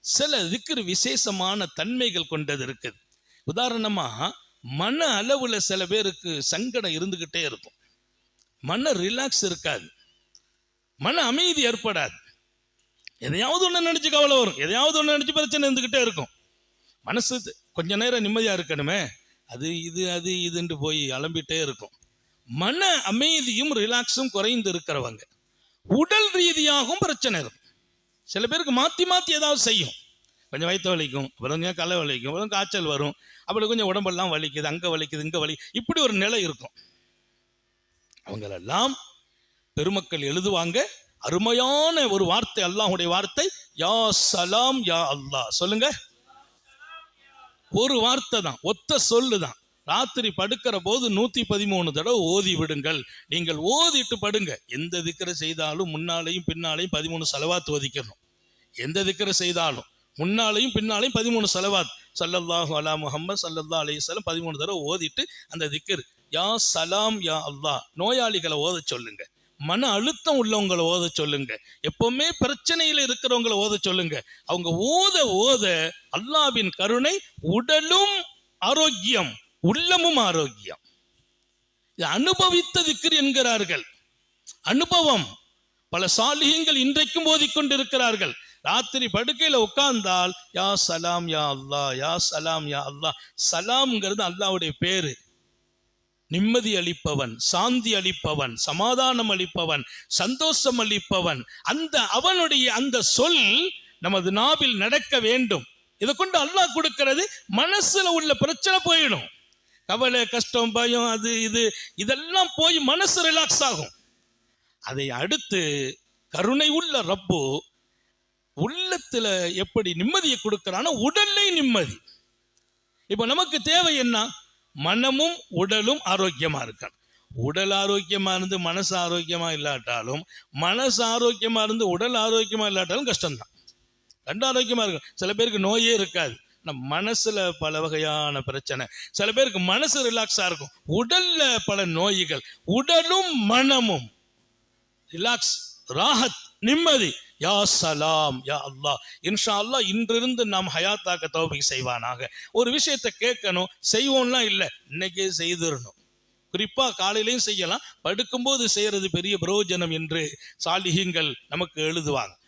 சில திக்ரு விசேஷமான தன்மைகள் கொண்டது இருக்குது. உதாரணமா மன அளவுல சில பேருக்கு சங்கடம் இருந்துகிட்டே இருக்கும். மன ரிலாக்ஸ் இருக்காது. மன அமைதி ஏற்படாது. எதையாவது ஒன்று நினச்சி கவலை வரும். எதையாவது ஒன்று நினைச்சு பிரச்சனை இருந்துகிட்டே இருக்கும். மனசு கொஞ்ச நேரம் நிம்மதியா இருக்கணுமே. அது இது அது இதுன்னு போய் அலம்பிட்டே இருக்கும். மன அமைதியும் ரிலாக்ஸும் குறைந்து இருக்கிறவங்க. உடல் ரீதியாகவும் பிரச்சனை இருக்கும். சில பேருக்கு மாற்றி மாற்றி ஏதாவது செய்யும். கொஞ்சம் வயிற்று வலிக்கும் அப்புறம் கொஞ்சம் கலை வலிக்கும் அப்புறம் காய்ச்சல் வரும். அப்புறம் கொஞ்சம் உடம்பெல்லாம் வலிக்குது அங்கே வலிக்குது இங்கே வலி இப்படி ஒரு நிலை இருக்கும். அவங்களெல்லாம் பெருமக்கள் எழுதுவாங்க அருமையான ஒரு வார்த்தை அல்லாஹுடைய வார்த்தை யா சலாம் யா அல்லாஹ். சொல்லுங்க. ஒரு வார்த்தை தான் ஒத்த சொல்லு தான். ராத்திரி படுக்கிற போது நூத்தி பதிமூணு தடவை ஓதி விடுங்கள். நீங்கள் ஓதிட்டு படுங்க. எந்த திக்கரை செய்தாலும் முன்னாலையும் பின்னாலையும் பதிமூணு செலவாத்து ஒதிக்கணும். எந்த திக்கரை செய்தாலும் முன்னாலையும் பின்னாலையும் பதிமூணு செலவாத். சல்லல்லாஹு அலா முஹம்மது சல்லல்லா அலையம் பதிமூணு தடவை ஓதிட்டு அந்த திக்கர். யா சலாம் யா அல்லாஹ் நோயாளிகளை ஓத சொல்லுங்க. மன அழுத்தம் உள்ளவங்களை ஓத சொல்லுங்க. எப்பவுமே பிரச்சனையில் இருக்கிறவங்களை ஓத சொல்லுங்க. அவங்க ஓத ஓத அல்லாவின் கருணை உடலும் ஆரோக்கியம் உள்ளமும் ஆரோக்கியம். இது அனுபவித்த திக்கர் என்கிறார்கள். அனுபவம். பல சாலிகங்கள் இன்றைக்கும் ஓதிக்கொண்டிருக்கிறார்கள். ராத்திரி படுக்கையில உட்கார்ந்தால் யா சலாம் யா அல்லாஹ் யா சலாம் யா அல்லாஹ். சலாம்ங்கிறது அல்லாஹ்வுடைய பேரு. நிம்மதி அளிப்பவன் சாந்தி அளிப்பவன் சமாதானம் அளிப்பவன் சந்தோஷம் அளிப்பவன். அந்த அவனுடைய அந்த சொல் நமது நாவில் நடக்க வேண்டும். இதை கொண்டு அல்லாஹ் கொடுக்கிறது மனசுல உள்ள பிரச்சனை போயிடும். கவலை கஷ்டம் பயம் அது இது இதெல்லாம் போய் மனசு ரிலாக்ஸ் ஆகும். அதை அடுத்து கருணை உள்ள ரப்பு உள்ளத்துல எப்படி நிம்மதியை கொடுக்கிறானோ உடல்லே நிம்மதி. இப்ப நமக்கு தேவை என்ன? மனமும் உடலும் ஆரோக்கியமா இருக்கணும். உடல் ஆரோக்கியமா இருந்து மனசு ஆரோக்கியமா இல்லாட்டாலும் மனசு ஆரோக்கியமா இருந்து உடல் ஆரோக்கியமா இல்லாட்டாலும் கஷ்டம்தான். ரெண்டு ஆரோக்கியமா இருக்கும். சில பேருக்கு நோயே இருக்காது. நம்ம மனசுல பல வகையான பிரச்சனை. சில பேருக்கு மனசு ரிலாக்ஸா இருக்கும். உடல்ல பல நோய்கள். உடலும் மனமும். ரிலாக்ஸ் ராஹத் நிம்மதி. யா சலாம் யா அல்லாஹ். இன்ஷா அல்லாஹ் இன்றிருந்து நாம் ஹயாத்தாக்க தௌபிக் செய்வானாக. ஒரு விஷயத்தை கேட்கணும் செய்வோம்லாம் இல்லை இன்னைக்கே செய்திடணும். குறிப்பா காலையிலையும் செய்யலாம் படுக்கும்போது செய்யறது பெரிய பிரயோஜனம் என்று சாலிகங்கள் நமக்கு எழுதுவாங்க.